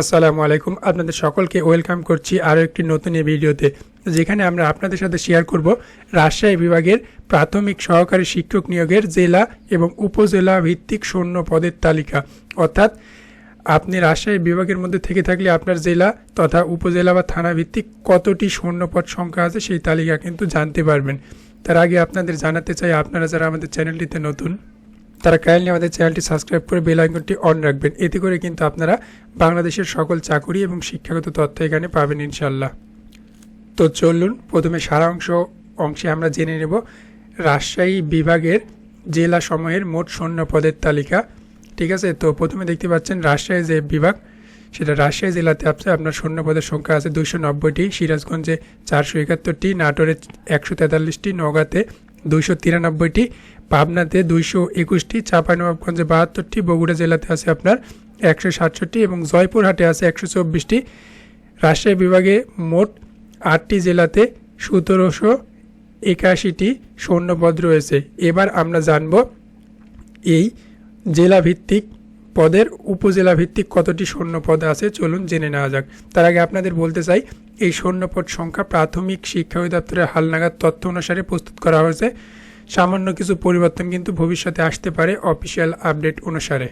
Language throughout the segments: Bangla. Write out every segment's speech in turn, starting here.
আসসালামু আলাইকুম। আপনাদের সকলকে ওয়েলকাম করছি আরও একটি নতুন এই ভিডিওতে, যেখানে আমরা আপনাদের সাথে শেয়ার করব রাজশাহী বিভাগের প্রাথমিক সহকারী শিক্ষক নিয়োগের জেলা এবং উপজেলা ভিত্তিক শূন্য পদের তালিকা। অর্থাৎ, আপনি রাজশাহী বিভাগের মধ্যে থেকে থাকলে আপনার জেলা তথা উপজেলা বা থানা ভিত্তিক কতটি শূন্য পদ সংখ্যা আছে সেই তালিকা কিন্তু জানতে পারবেন। তার আগে আপনাদের জানাতে চাই, আপনারা যারা আমাদের চ্যানেলটিতে নতুন তারা কাইন্ডলি আমাদের চ্যানেলটি সাবস্ক্রাইব করে বেল আইকনটি অন রাখবেন। এতে করে কিন্তু আপনারা বাংলাদেশের সকল চাকুরি এবং শিক্ষাগত তথ্য এখানে পাবেন ইনশাল্লাহ তো চলুন, প্রথমে সারা অংশ অংশে আমরা জেনে নেব। রাজশাহী বিভাগের জেলা সমূহের মোট শূন্য পদের তালিকা, ঠিক আছে? তো প্রথমে দেখতে পাচ্ছেন রাজশাহী যে বিভাগ, সেটা রাজশাহী জেলাতে আছে। আপনার শূন্য পদের সংখ্যা আছে দুইশো নব্বইটি, সিরাজগঞ্জে চারশো একাত্তরটি, নাটোরে একশো তেতাল্লিশটি, নওগাঁতে দুইশো তিরানব্বইটি পাবনাতে দুইশো একুশটি, চাঁপাইনবাবগঞ্জে বাহাত্তরটি, বগুড়া জেলাতে আছে আপনার একশো সাতষট্টি এবং জয়পুরহাটে আছে একশো চব্বিশটি। রাজশাহী বিভাগে মোট আটটি জেলাতে সতেরোশো একাশিটি সৈন্যপদ রয়েছে। এবার আমরা জানব এই জেলা ভিত্তিক পদের উপজেলা ভিত্তিক কতটি সৈন্যপদ আছে, চলুন জেনে নেওয়া যাক। তার আগে আপনাদের বলতে চাই, এই সৈন্যপদ সংখ্যা প্রাথমিক শিক্ষা অধিদপ্তরের হালনাগাদ তথ্য অনুসারে প্রস্তুত করা হয়েছে। সামান্য কিছু পরিবর্তন কিন্তু ভবিষ্যতে আসতে পারে অফিসিয়াল আপডেট অনুসারে।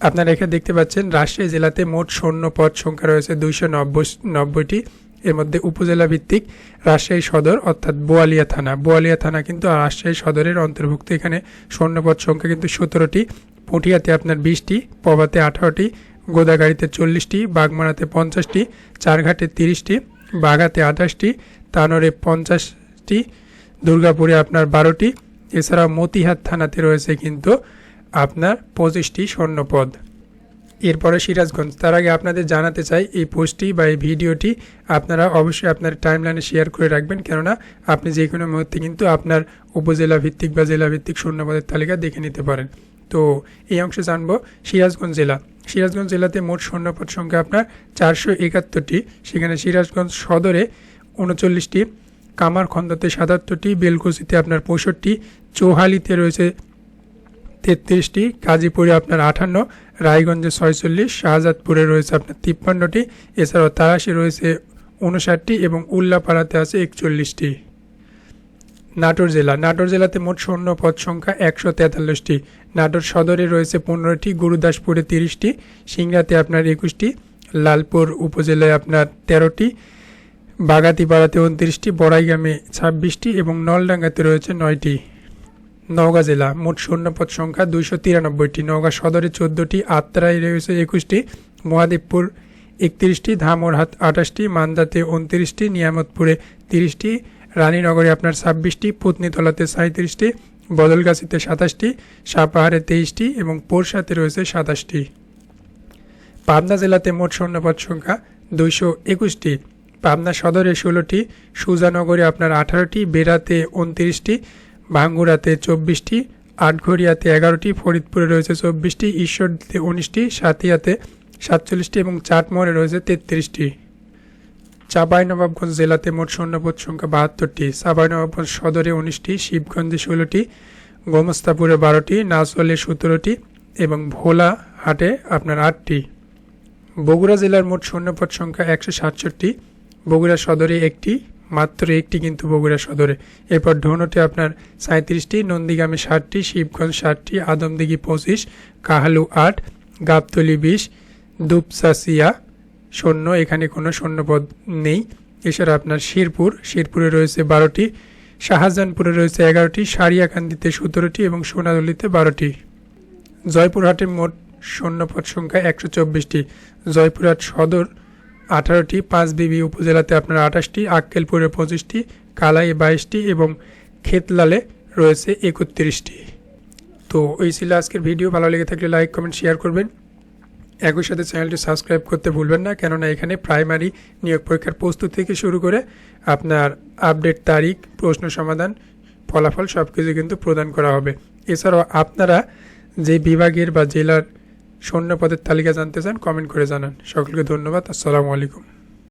আপনারা এখানে দেখতে পাচ্ছেন, রাজশাহী জেলাতে মোট শূন্য পদ সংখ্যা রয়েছে দুইশো নব্বই, নব্বইটি। এর মধ্যে উপজেলা ভিত্তিক রাজশাহী সদর, অর্থাৎ বোয়ালিয়া থানা। বোয়ালিয়া থানা কিন্তু রাজশাহী সদরের অন্তর্ভুক্ত। এখানে স্বর্ণপদ সংখ্যা কিন্তু সতেরোটি। পুঠিয়াতে আপনার বিশটি পবাতে আঠারোটি, গোদাগাড়িতে চল্লিশটি, বাগমারাতে পঞ্চাশটি, চারঘাটে তিরিশটি, বাঘাতে আঠাশটি, তানোরে পঞ্চাশটি দুর্গাপুরে আপনার বারোটি, এছাড়াও মতিহাট থানাতে রয়েছে কিন্তু আপনার পঁচিশটি স্বর্ণপদ। এরপরে সিরাজগঞ্জ, তার আগে আপনাদের জানাতে চাই এই পোস্টটি বা এই ভিডিওটি। আপনারা অবশ্যই আপনার টাইমলাইনে শেয়ার করে রাখবেন, কেননা আপনি যে কোনো মুহূর্তে কিন্তু আপনার উপজেলা ভিত্তিক বা জেলা ভিত্তিক শূন্যপদের তালিকা দেখে নিতে পারেন। তো এই অংশে জানব সিরাজগঞ্জ জেলা। সিরাজগঞ্জ জেলাতে মোট স্বর্ণপদ সংখ্যা আপনার চারশো একাত্তরটি, সেখানে সিরাজগঞ্জ সদরে উনচল্লিশটি কামারখন্দতে সাতাত্তরটি, বেলকুচিতে আপনার পঁয়ষট্টি, চৌহালিতে রয়েছে তেত্রিশটি, গাজীপুরে আপনার আটান্ন রায়গঞ্জে ছয়চল্লিশ, শাহজাদপুরে রয়েছে আপনার তিপ্পান্নটি, এছাড়াও তারাশি রয়েছে উনষাটটি এবং উল্লাপাড়াতে আছে একচল্লিশটি। নাটোর জেলা, নাটোর জেলাতে মোট শূন্য পদ সংখ্যা একশো তেতাল্লিশটি। নাটোর সদরে রয়েছে পনেরোটি, গুরুদাসপুরে তিরিশটি, সিংড়াতে আপনার একুশটি, লালপুর উপজেলায় আপনার তেরোটি বাগাতিপাড়াতে উনত্রিশটি, বড়াইগ্রামে ছাব্বিশটি এবং নলডাঙ্গাতে রয়েছে নয়টি। নওগাঁ জেলা মোট শূন্যপদ সংখ্যা দুইশো তিরানব্বইটি। নওগাঁ সদরে চোদ্দোটি, আত্রায় রয়েছে একুশটি, মহাদেবপুর একত্রিশটি, ধামরহাট আঠাশটি, মান্দাতে উনত্রিশটি, নিয়ামতপুরে তিরিশটি, রানীনগরে আপনার ছাব্বিশটি, পুতনিতলাতে সাঁত্রিশটি বদলগাছিতে সাতাশটি, সাপাহারে তেইশটি এবং পোরশাতে রয়েছে সাতাশটি। পাবনা জেলাতে মোট স্বর্ণপদ সংখ্যা দুইশো একুশটি। পাবনা সদরে ষোলোটি, সুজানগরে আপনার আঠারোটি, বেড়াতে উনত্রিশটি ভাঙ্গুড়াতে চব্বিশটি, আটঘরিয়াতে এগারোটি, ফরিদপুরে রয়েছে চব্বিশটি, ঈশ্বরদীতে উনিশটি সাতিয়াতে সাতচল্লিশটি এবং চাটমোহরে রয়েছে তেত্রিশটি। চাঁপাইনবাবগঞ্জ জেলাতে মোট সৈন্যপদ সংখ্যা বাহাত্তরটি চাঁপাইনবাবগঞ্জ সদরে উনিশটি, শিবগঞ্জে ষোলোটি, গোমস্তাপুরে বারোটি নাচলে সতেরোটি এবং ভোলা হাটে আপনার আটটি। বগুড়া জেলার মোট সৈন্যপদ সংখ্যা একশো সাতষট্টি বগুড়া সদরে একটি, মাত্র একটি কিন্তু বগুড়া সদরে। এরপর ঢোনটে আপনার সাঁত্রিশটি নন্দীগ্রামে ষাটটি, শিবগঞ্জ ষাটটি, আদমদিঘি পঁচিশ, কাহালু আট, গাবতলি বিশ, দুপসাসিয়া শূন্য, এখানে কোনো শূন্যপদ নেই। এছাড়া আপনার শিরপুর, শিরপুরে রয়েছে বারোটি, শাহজাহানপুরে রয়েছে এগারোটি সারিয়াকান্দিতে সতেরোটি এবং সোনাদলিতে বারোটি। জয়পুরহাটের মোট শূন্যপদ সংখ্যা একশো চব্বিশটি। জয়পুরহাট সদর আঠারোটি, পাঁচ বিবি উপজেলাতে আপনার আঠাশটি আক্কেলপুরে পঁচিশটি, কালাই বাইশটি এবং খেতলালে রয়েছে একত্রিশটি। তো এই ছিল আজকের ভিডিও। ভালো লেগে থাকলে লাইক, কমেন্ট, শেয়ার করবেন। একই সাথে চ্যানেলটি সাবস্ক্রাইব করতে ভুলবেন না, কেননা এখানে প্রাইমারি নিয়োগ পরীক্ষার প্রস্তুত থেকে শুরু করে আপনার আপডেট, তারিখ, প্রশ্ন, সমাধান, ফলাফল সব কিছু কিন্তু প্রদান করা হবে। এছাড়াও আপনারা যে বিভাগের বা জেলার শূন্য পদের তালিকা জানতে চান কমেন্ট করে জানান। সকলকে ধন্যবাদ আসসালামু আলাইকুম।